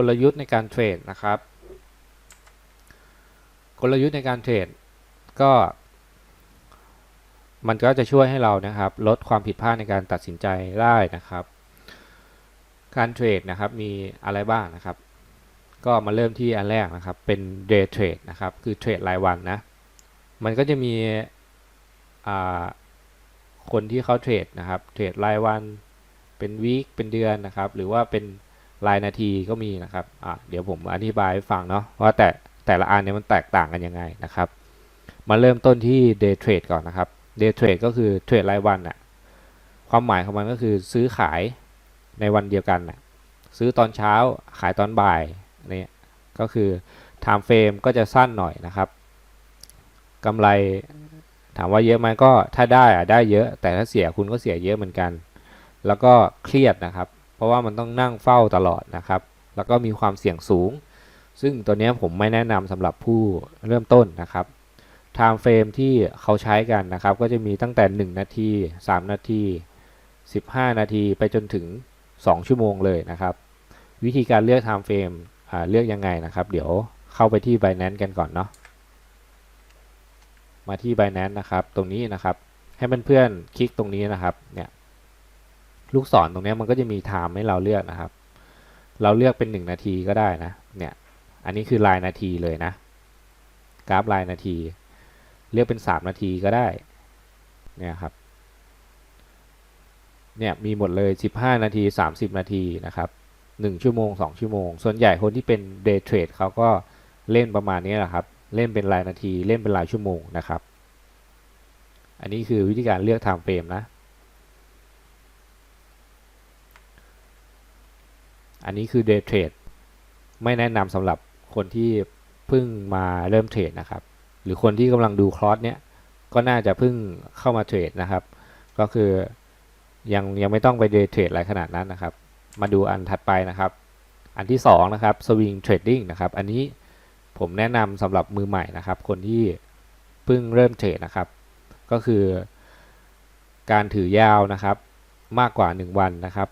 กลยุทธ์ในการเทรดนะครับ กลยุทธ์ในการเทรดก็ มันก็จะช่วยให้เรานะครับ ลดความผิดพลาดในการตัดสินใจได้นะครับ การเทรดนะครับมีอะไรบ้างนะครับ ก็มาเริ่มที่อันแรกนะครับ เป็น day trade นะครับ คือเทรดรายวันนะ มันก็จะมีคนที่เขาเทรดนะครับ เทรดรายวัน เป็นวีคเป็นเดือนนะครับ หรือว่าเป็น รายนาทีก็มีนะครับอะเดี๋ยวผมอธิบายให้ฟังเนาะว่าแต่แต่ละอันเนี่ยมันแตกต่างกันยังไงนะครับ มาเริ่มต้นที่ day trade ก่อนนะครับ day trade ก็คือเทรดรายวันน่ะความหมายของมันก็คือซื้อขายในวันเดียวกันน่ะซื้อตอนเช้าขายตอนบ่ายนี่ก็คือ time frame ก็จะสั้นหน่อยนะครับกำไรถามว่าเยอะไหมก็ถ้าได้อะได้เยอะ แต่ถ้าเสียคุณก็เสียเยอะเหมือนกัน แล้วก็เครียดนะครับ เพราะว่ามันต้องนั่งเฝ้าตลอดนะครับ แล้วก็มีความเสี่ยงสูง ซึ่งตัวนี้ผมไม่แนะนำสำหรับผู้เริ่มต้นนะครับ time frame ที่เขาใช้กันนะครับ ก็จะมีตั้งแต่ 1 นาที 3 นาที 15 นาทีไปจนถึง 2 ชั่วโมงเลยนะครับ วิธีการเลือก time frame เลือกยังไงนะครับ เดี๋ยวเข้าไปที่ Binance กันก่อนเนาะมาที่ Binance นะครับ ตรงนี้นะครับ ให้เพื่อนๆคลิกตรงนี้นะครับ เนี่ย ลูกศรตรงนี้มันก็จะมี time ให้เราเลือกนะครับ เราเลือกเป็น 1 นาทีก็ได้นะ เนี่ย อันนี้คือรายนาทีเลยนะ กราฟรายนาที เลือกเป็น 3 นาทีก็ได้ เนี่ยครับ เนี่ยมีหมดเลย 15 นาที 30 นาทีนะครับ 1 ชั่วโมง 2 ชั่วโมง ส่วนใหญ่คนที่เป็น day trade เขาก็เล่นประมาณนี้แหละครับ เล่นเป็นรายนาที เล่นเป็นรายชั่วโมงนะครับ อันนี้คือวิธีการเลือก time frame นะ อันนี้คือ day trade ไม่แนะนำสำหรับคนที่เพิ่งมาเริ่มเทรดนะครับ หรือคนที่กำลังดูคลอสเนี้ยก็น่าจะเพิ่งเข้ามาเทรดนะครับ ก็คือยังยังไม่ต้องไป day trade อะไรขนาดนั้นนะครับ มาดูอันถัดไปนะครับ อันที่2นะครับ swing trading นะครับ อันนี้ผมแนะนำสำหรับมือใหม่นะครับ คนที่เพิ่งเริ่มเทรดนะครับ ก็คือ การถือยาวนะครับมากกว่า 1 วันนะครับ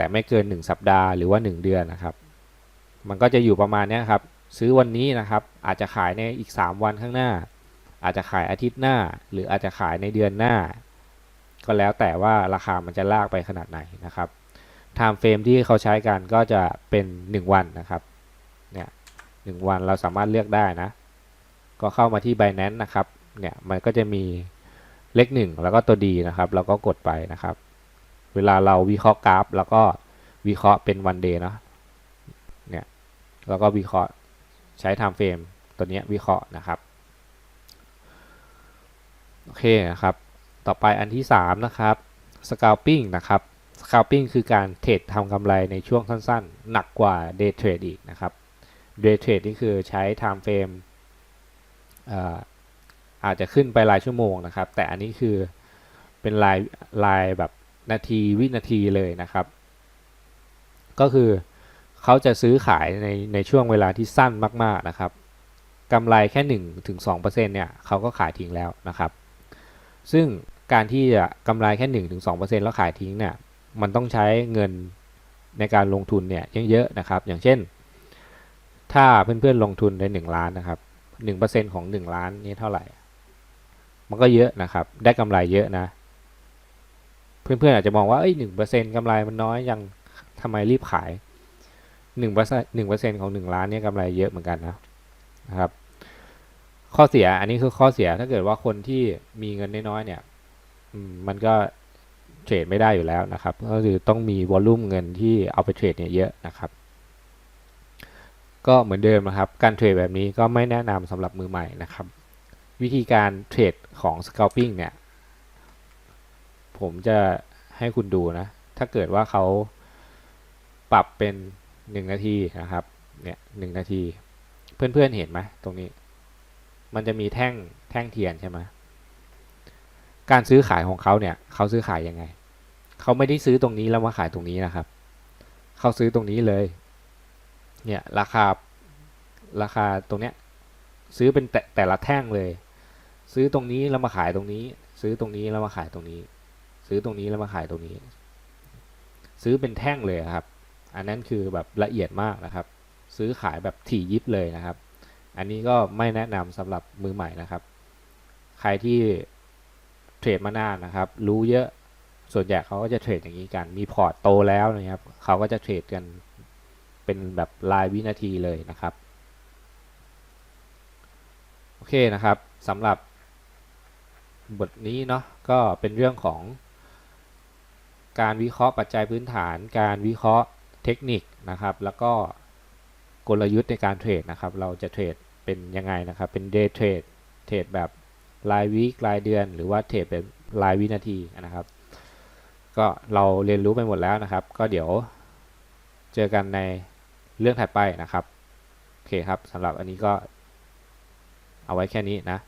แต่ไม่เกิน 1 สัปดาห์หรือว่า 1 เดือนนะครับ มันก็จะอยู่ประมาณนี้ครับ ซื้อวันนี้นะครับ อาจจะขายในอีก 3 วันข้างหน้า อาจจะขายอาทิตย์หน้า หรืออาจจะขายในเดือนหน้า ก็แล้วแต่ว่าราคามันจะลากไปขนาดไหนนะครับ time frame ที่เขาใช้กันก็จะเป็น 1 วันนะครับเนี่ยหนึ่งวันเราสามารถเลือกได้นะ ก็เข้ามาที่ Binance นะครับเนี่ยมันก็จะมีเลขหนึ่งแล้วก็ตัวดีนะครับแล้วก็กดไปนะครับ เวลาเราวิเคราะห์กราฟ แล้วก็วิเคราะห์เป็นวันเดย์เนาะเนี่ยแล้วก็วิเคราะห์ใช้ time frame ตัวนี้วิเคราะห์นะครับโอเคนะครับ ต่อไปอันที่ 3 นะครับ scalping นะครับ scalping คือการเทรดทำกำไรในช่วงสั้นๆ หนักกว่า day trade อีกนะครับ day trade นี่คือใช้ time frame เอ่ออาจจะขึ้นไปรายชั่วโมงนะครับ แต่อันนี้คือเป็นรายรายแบบ นาทีวินาทีเลยนะครับ ก็คือเขาจะซื้อขายในในช่วงเวลาที่สั้นมากๆนะครับกำไรแค่1ถึง2%เนี่ยเขาก็ขายทิ้งแล้วนะครับ ซึ่งการที่จะกำไรแค่1ถึง2%แล้วขายทิ้งเนี่ยมันต้องใช้เงินในการลงทุนเนี่ยเยอะๆนะครับ อย่างเช่น ถ้าเพื่อนๆลงทุนใน 1 ล้านนะครับ 1%ของ 1 ล้านนี่เท่าไหร่ มันก็เยอะนะครับ ได้กำไรเยอะนะ เพื่อนๆอาจจะมองว่าเอ้ย1%กำไรมันน้อยยังทำไมรีบขาย1% 1%ของ1ล้านเนี่ยกำไรเยอะเหมือนกันนะนะครับ ข้อเสียอันนี้คือข้อเสียถ้าเกิดว่าคนที่มีเงินน้อยๆเนี่ยมันก็เทรดไม่ได้อยู่แล้วนะครับ ก็คือต้องมีวอลลุ่มเงินที่เอาไปเทรดเนี่ยเยอะนะครับก็เหมือนเดิมนะครับ การเทรดแบบนี้ก็ไม่แนะนำสำหรับมือใหม่นะครับ วิธีการเทรดของ scalping เนี่ย ผมจะให้คุณดูนะ ถ้าเกิดว่าเขาปรับเป็น 1 นาทีนะครับ เนี่ยหนาที เพื่อนๆเห็นไหมตรงนี้ มันจะมีแท่งแท่งเทียนใช่ไหมการซื้อขายของเขาเนี่ยเขาซื้อขายยังไง เขาไม่ได้ซื้อตรงนี้แล้วมาขายตรงนี้นะครับ เขาซื้อตรงนี้เลย เนี่ยราคาราคาตรงเนี้ยซื้อเป็นแต่แต่ละแท่งเลย ซื้อตรงนี้แล้วมาขายตรงนี้ ซื้อตรงนี้แล้วมาขายตรงนี้ ซื้อตรงนี้แล้วมาขายตรงนี้ ซื้อเป็นแท่งเลยครับ อันนั้นคือแบบละเอียดมากนะครับ ซื้อขายแบบถี่ยิบเลยนะครับ อันนี้ก็ไม่แนะนำสำหรับมือใหม่นะครับ ใครที่เทรดมานานนะครับ รู้เยอะส่วนใหญ่เขาก็จะเทรดอย่างนี้กัน มีพอร์ตโตแล้วนะครับเขาก็จะเทรดกันเป็นแบบรายวินาทีเลยนะครับ โอเคนะครับสำหรับบทนี้เนาะก็เป็นเรื่องของ การวิเคราะห์ปัจจัยพื้นฐาน การวิเคราะห์เทคนิคนะครับ แล้วก็กลยุทธ์ในการเทรดนะครับ เราจะเทรดเป็นยังไงนะครับ เป็นเดย์เทรด เทรดแบบรายวีครายเดือน หรือว่าเทรดเป็นรายวินาทีนะครับ ก็เราเรียนรู้ไปหมดแล้วนะครับ ก็เดี๋ยวเจอกันในเรื่องถัดไปนะครับ โอเคครับสำหรับอันนี้ก็เอาไว้แค่นี้นะ